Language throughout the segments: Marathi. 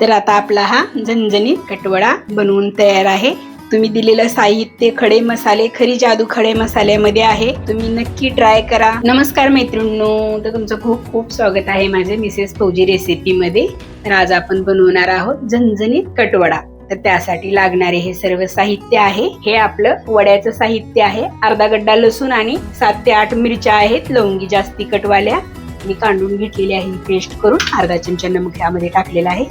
तर आता आपला हा झणझणीत कटवडा बनवून तयार आहे. तुम्ही दिलेलं साहित्य खडे मसाले खरी जादू खडे मसाल्यामध्ये आहे. तुम्ही नक्की ट्राय करा. नमस्कार मैत्रिणींनो. तर तुमचं खूप खूप स्वागत आहे माझे मिसेस फौजी रेसिपीमध्ये. तर आज आपण बनवणार आहोत झणझणीत कटवडा. तर त्यासाठी लागणारे हे सर्व साहित्य आहे. हे आपलं वड्याचं साहित्य आहे. अर्धा गड्डा लसूण आणि सात ते आठ मिरच्या आहेत. लवंगी जास्ती कटवाल्या. मी कांडून घेतलेली आहे. ही पेस्ट करून अर्धा चमचा नमक यामध्ये टाकलेला आहे.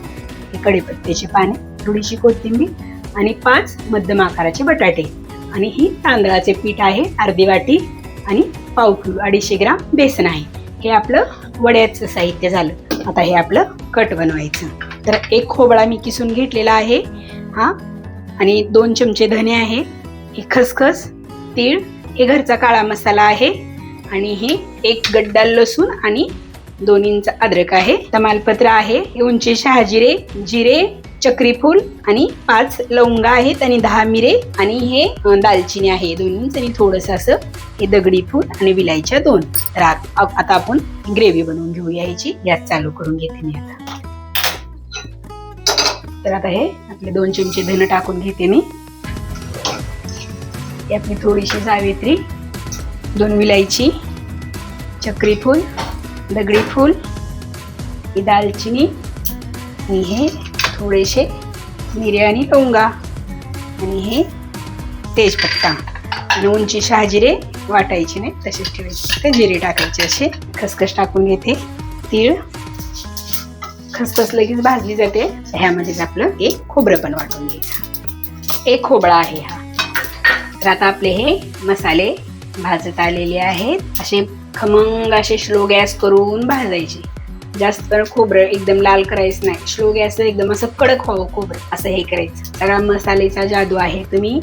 हे कढीपत्त्याची पाने थोडीशी कोथिंबीर आणि पाच मध्यम आकाराचे बटाटे. आणि ही तांदळाचे पीठ आहे अर्धी वाटी आणि पाव किलो अडीचशे ग्राम बेसन आहे. हे आपलं वड्याचं साहित्य झालं. आता हे आपलं कट बनवायचं. तर एक खोबळा मी किसून घेतलेला आहे हा. आणि दोन चमचे धने आहे. हे खसखस तीळ हे घरचा काळा मसाला आहे. आणि हे एक गड्डा लसूण आणि दोन इंच अद्रक आहे. तमालपत्र आहे. उंचे उंची शहाजिरे जिरे चक्रीफूल आणि पाच लवंगा आहेत आणि दहा मिरे आणि हे दालचिनी आहे. दोन इंच आणि थोडस असं हे दगडी फूल आणि विलायच्या दोन. तर आता आपण ग्रेव्ही बनवून घेऊया याची गॅस चालू करून घेते मी आता. तर आता हे आपले दोन चमचे धन टाकून घेते मी. आपली थोडीशी जावेत्री दोन विलायची चक्रीफूल दगडी फूल ही दालचिनी आणि हे थोडेसे मिरे आणि लवंगा आणि हे तेजपत्ता. आणि उंची शहाजिरे वाटायचे नाही तसेच ठेवायचे. ते जिरे टाकायचे असे. खसखस टाकून घेते. तीळ. खसखस लगेच भाजली जाते. ह्यामध्येच आपलं एक खोबरं पण वाटून घ्यायचं. एक खोबळा आहे हा. तर आता आपले हे मसाले भाजत आलेले आहेत. असे खमंग असे स्लो गॅस करून भाजायचे जास्त तर खोबरं एकदम लाल करायचं नाही. स्लो गॅस एकदम असं कडक व्हावं खोबरं. असं हे करायचं. सगळा मसालेचा जादू आहे. तुम्ही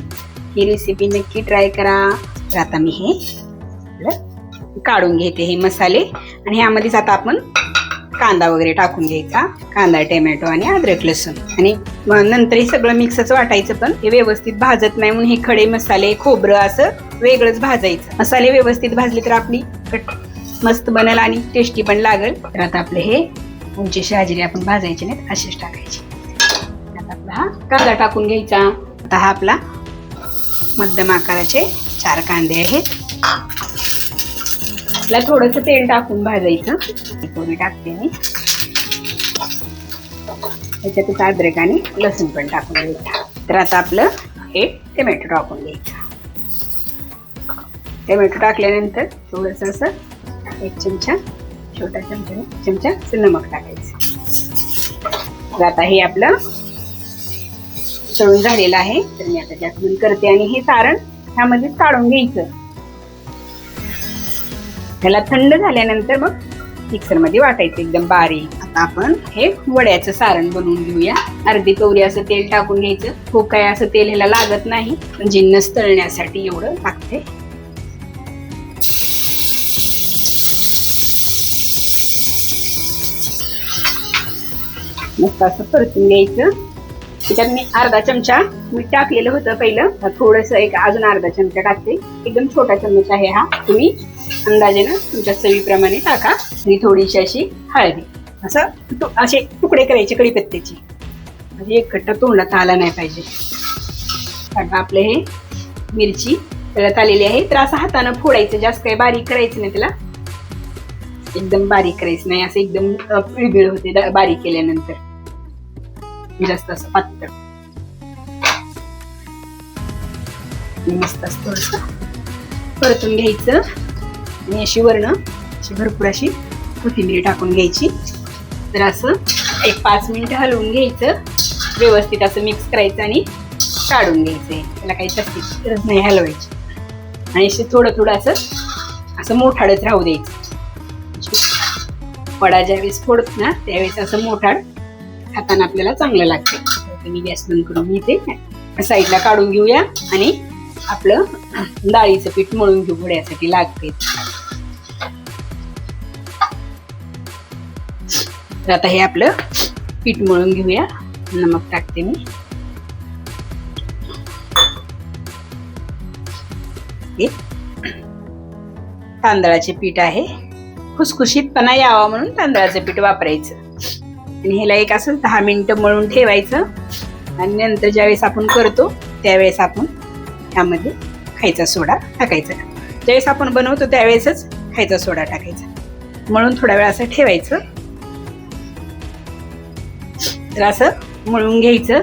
ही रेसिपी नक्की ट्राय करा. तर आता मी हे काढून घेते हे मसाले. आणि ह्यामध्येच आता आपण कांदा वगैरे टाकून घ्यायचा. कांदा टोमॅटो आणि अद्रक लसूण. आणि मग नंतर हे सगळं मिक्सच वाटायचं पण हे व्यवस्थित भाजत नाही म्हणून हे खडे मसाले खोबरं असं वेगळंच भाजायचं. मसाले व्यवस्थित भाजले तर आपली मस्त बनेल आणि टेस्टी पण लागेल. तर आता आपले हे उंची शहाजिरी आपण भाजायचे नाहीत असेच टाकायचे. आता आपला हा कांदा टाकून घ्यायचा. आता हा आपला मध्यम आकाराचे चार कांदे आहेत. ला थोडस तेल टाकून भाजायचं. थोडी टाकते मी. त्याच्यातच अद्रक आणि लसूण पण टाकून द्यायचं तर आता आपलं हे टोमॅटो टाकून घ्यायचं. टोमॅटो टाकल्यानंतर थोडस असं एक चमचा छोटा चमचा चमचा नमक टाकायचं. तर आता हे आपलं चळून झालेलं आहे. तर मी आता जास्त करते आणि हे सारण ह्यामध्ये काढून घ्यायचं. ह्याला थंड झाल्यानंतर मग मिक्सरमध्ये वाटायचं एकदम बारीक. आता आपण हे वड्याचं सारण बनवून घेऊया. अर्धी कवरी असं तेल टाकून घ्यायचं. खूप काय असं तेल ह्याला लागत नाही. जिन्नस तळण्यासाठी एवढं लागते मस्त असं परतून घ्यायचं. त्याच्यात मी अर्धा चमचा मी टाकलेलं होतं पहिलं. थोडस एक अजून अर्धा चमचा टाकते. एकदम छोटा चमचा आहे हा. तुम्ही अंदाजेनं तुमच्या चवीप्रमाणे टाका. आणि थोडीशी अशी हळदी. असं असे तुकडे करायचे कढीपत्त्याचे म्हणजे एक कट्टा तोंडात आला नाही पाहिजे. आता आपले हे मिरची तळत आलेली आहे. तर असं हातानं फोडायचं जास्त काही बारीक करायचं नाही त्याला. एकदम बारीक करायचं नाही. असं एकदम पिळबिळ होते बारीक केल्यानंतर. जास्त असं पातळ मस्त असं परतून घ्यायचं आणि अशी वर्ण अशी भरपूर अशी कोथिंबीर टाकून घ्यायची तर असं एक पाच मिनिट हलवून घ्यायचं व्यवस्थित असं मिक्स करायचं आणि काढून घ्यायचं त्याला काही जास्ती गरज नाही हलवायची आणि असे थोडं थोडं असं असं मोठाडच राहू द्यायचं वडा ज्यावेळेस फोडत ना त्यावेळेस असं मोठाड खाताना आपल्याला चांगलं लागते. मी गॅस बंद करून घेते. साईडला काढून घेऊया आणि आपलं डाळीचं पीठ मळून घेऊ घोड्यासाठी लागते. तर आता हे आपलं पीठ मळून घेऊया. नमक टाकते मी. हे तांदळाचे पीठ आहे. खुसखुशीतपणा यावा म्हणून तांदळाचं पीठ वापरायचं. आणि ह्याला एक असं दहा मिनिटं मळून ठेवायचं. आणि नंतर ज्यावेळेस आपण करतो त्यावेळेस आपण ह्यामध्ये खायचा सोडा टाकायचा. ज्यावेळेस आपण बनवतो त्यावेळेसच खायचा सोडा टाकायचा. मळून थोडा वेळ असं ठेवायचं. तर असं मळून घ्यायचं.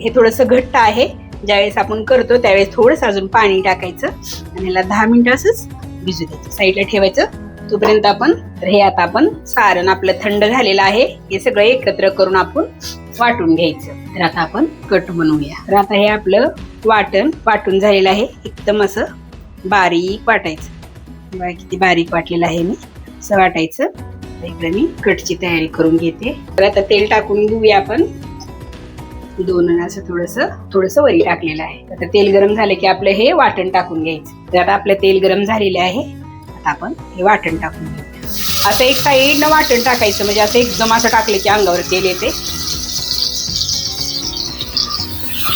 हे थोडंसं घट्ट आहे. ज्यावेळेस आपण करतो त्यावेळेस थोडंसं अजून पाणी टाकायचं. आणि ह्याला दहा मिनिटं असंच भिजू द्यायचं. साईडला ठेवायचं. तोपर्यंत आपण तर हे आता आपण सारण आपलं थंड झालेलं आहे हे सगळं एकत्र करून आपण वाटून घ्यायचं. तर आता आपण कट बनवूया. तर आता हे आपलं वाटण वाटून झालेलं आहे. एकदम असं बारीक वाटायचं. बघा किती बारीक वाटलेलं आहे मी. असं वाटायचं. इकडे मी कटची तयारी करून घेते. तर आता तेल टाकून घेऊया आपण. दोन असं थोडस थोडस वरी टाकलेलं आहे. आता तेल गरम झालं की आपलं हे वाटण टाकून घ्यायचं. तर आता आपलं तेल गरम झालेले आहे. आता आपण हे वाटण टाकून घेऊ असं एक साईडनं वाटण टाकायचं म्हणजे असं एकदम असं टाकलं की अंगावर तेल येते.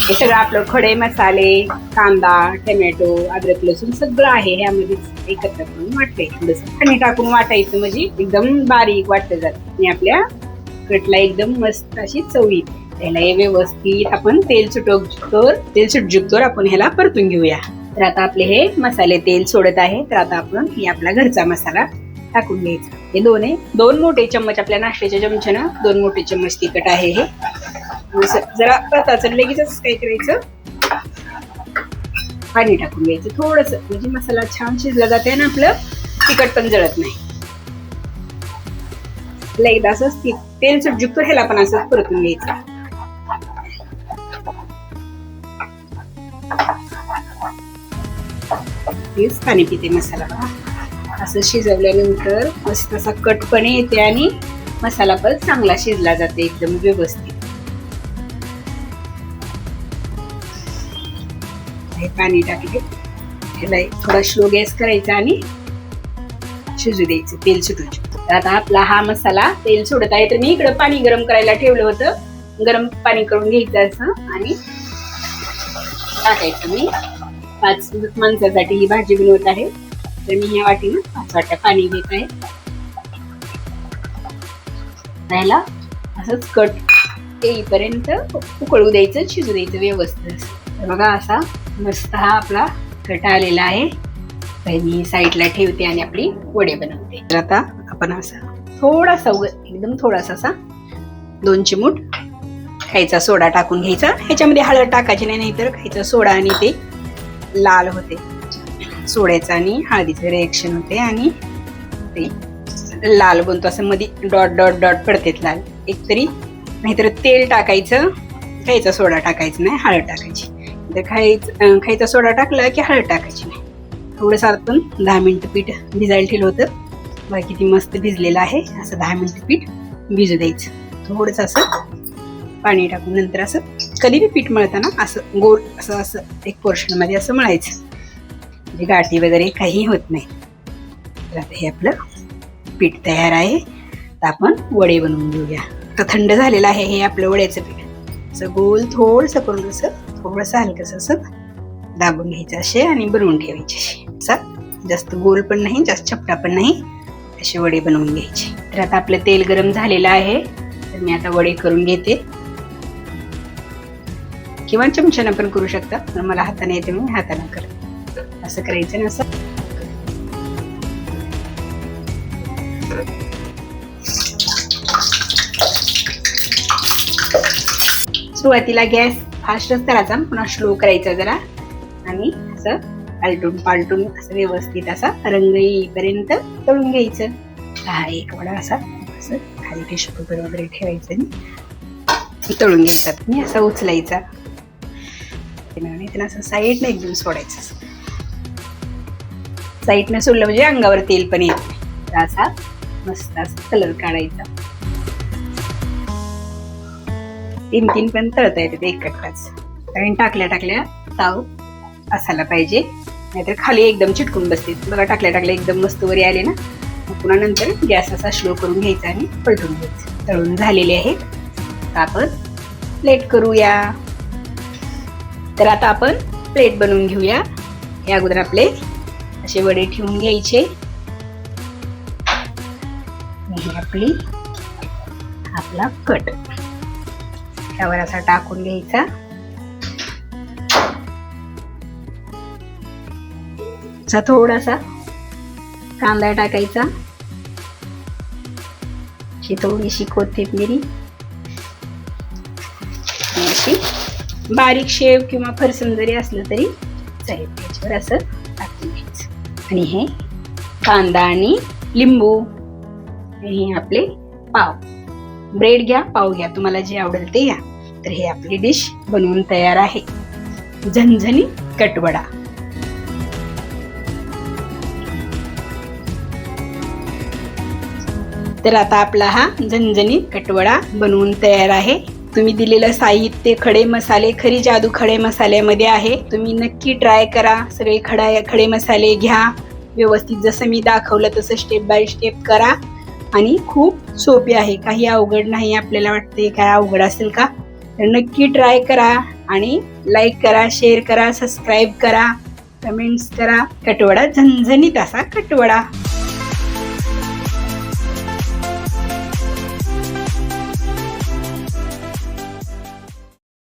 हे सगळं आपलं खडे मसाले कांदा टोमॅटो अद्रक लसूण सगळं आहे. ह्यामध्ये एकत्र करून वाटते थोडस पाणी टाकून वाटायचं म्हणजे एकदम बारीक वाटतं जात. आणि आपल्या कटला एकदम मस्त अशी चव त्याला हे व्यवस्थित आपण तेल सुटोर तेल सुटजुकतोर आपण ह्याला परतून घेऊया. तर आता आपले हे मसाले तेल सोडत आहे. तर आता आपण हे आपला घरचा मसाला टाकून घ्यायचा. हे दोन आहे. दोन मोठे चम्मच आपल्या नाश्त्याच्या चमच्यानं दोन मोठे चम्मच तिखट आहे हे. जरा प्रताचं लगेचच काय करायचं? पाणी टाकून घ्यायचं. थोडस. म्हणजे मसाला छान शिजला जाते ना आपलं तिखट पण जळत नाही. एकदा असंच ती- तेल सुटजुक्त ह्याला पण असं परतून घ्यायचं. हेच पाणी पिते मसाला. असं शिजवल्यानंतर मस्त असा कटपणे येते आणि मसाला पण चांगला शिजला जाते एकदम व्यवस्थित. हे पाणी टाकले. ह्याला थोडा स्लो गॅस करायचा आणि शिजू द्यायचं तेल सुटून आता आपला हा मसाला तेल सोडत आहे तर मी इकडं पाणी गरम करायला ठेवलं होतं. गरम पाणी करून घ्यायचं असं आणि टाकायचं मी. पाच माणसासाठी ही भाजी बनवत आहे. तर मी या वाटीनं पाच वाट्या पाणी घेत आहे. त्याला असंच कट येईपर्यंत उकळू द्यायचं शिजू द्यायचं व्यवस्थित. तर बघा असा मस्त हा आपला कट आलेला आहे. मी साईडला ठेवते आणि आपली वडे बनवते. तर आता आपण असा थोडासा उग एकदम थोडासा असा दोन चिमूट खायचा सोडा टाकून घ्यायचा. ह्याच्यामध्ये हळद टाकायची नाही नाहीतर खायचा सोडा आणि ते लाल होते. सोड्याचं आणि हळदीचं रिएक्शन होते आणि ते लाल बनतो. असं मध्ये डॉट डॉट डॉट पडतेत लाल. एक तरी नाहीतर तेल टाकायचं खायचा सोडा टाकायचं नाही हळद टाकायची. तर खायचं खायचा सोडा टाकला की हळद टाकायची नाही. थोडंसं आपण दहा मिनटं पीठ भिजायला ठेवलं होतं. बाकी ती मस्त भिजलेलं आहे. असं दहा मिनटं पीठ भिजू द्यायचं. थोडंसं असं पाणी टाकून नंतर असं कधी बी पीठ मळताना असं गोल असं असं एक पोर्शनमध्ये असं मळायचं. म्हणजे गाठी वगैरे काही होत नाही. तर आता हे आपलं पीठ तयार आहे. तर आपण वडे बनवून घेऊया. तर थंड झालेलं आहे हे आपलं वड्याचं पीठ. असं गोल थोडंसं करून असं थोडंसं हलकंसं असं दाबून घ्यायचं असे आणि बनवून ठेवायचे असे. असं जास्त गोल पण नाही जास्त छपटा पण नाही. असे वडे बनवून घ्यायचे. तर आता आपलं तेल गरम झालेलं आहे. तर मी आता वडे करून घेते. किंवा चमच्यानं पण करू शकता. पण मला हाताने येते मी हाताने करते असं करायचं ना असं. सुरुवातीला गॅस फास्टच करायचा पुन्हा स्लो करायचा जरा. आणि असं पालटून पालटून असं व्यवस्थित असा रंग येईपर्यंत तळून घ्यायचं. हा एक वडा असा असं खाली टिश्यू पेपर वगैरे ठेवायचं आणि तळून घ्यायचा. मी असा उचलायचा. आणि त्यांना असं साईडने एकदम सोडायचं साईडने सोडलं म्हणजे अंगावर तेल पण येत असा मस्त असा कलर काढायचा. तीन तीन पण तळता येते एक कटकाच कारण टाकल्या टाकल्या ताव असायला पाहिजे. नाहीतर खाली एकदम चिटकून बसते. बघा टाकल्या टाकल्या एकदम मस्त वरी आले ना. मग पुन्हा नंतर गॅस असा स्लो करून घ्यायचा आणि पलटून घ्यायचं. तळून झालेले आहेत. आपण प्लेट करूया. तर आता आपण प्लेट बनवून घेऊया. या अगोदर आपले असे वडे ठेवून घ्यायचे. आपली आपला कट. त्यावर असा टाकून घ्यायचा. असा थोडासा कांदा टाकायचा. थोडीशी कोथिंबिरी. अशी. बारीक शेव किंवा फरसन जरी असलं तरी चालेल त्याच्यावर असं टाकून घ्यायचं. आणि हे कांदा आणि लिंबू आणि हे आपले पाव. ब्रेड घ्या पाव घ्या तुम्हाला जे आवडेल ते घ्या. तर हे आपली डिश बनवून तयार आहे. झणझणी कटवडा. तर आता आपला हा झणझणीत कटवडा बनवून तयार आहे. तुम्ही दिलेलं साहित्य खडे मसाले खरी जादू खडे मसाल्यामध्ये आहे. तुम्ही नक्की ट्राय करा. सगळे खडा खडे मसाले घ्या. व्यवस्थित जसं मी दाखवलं तसं स्टेप बाय स्टेप करा. आणि खूप सोपे आहे. काही अवघड नाही आपल्याला वाटते काय अवघड असेल का? तर नक्की ट्राय करा आणि लाईक करा शेअर करा सबस्क्राईब करा. कमेंट्स करा. कटवडा झणझणीत असा कटवडा.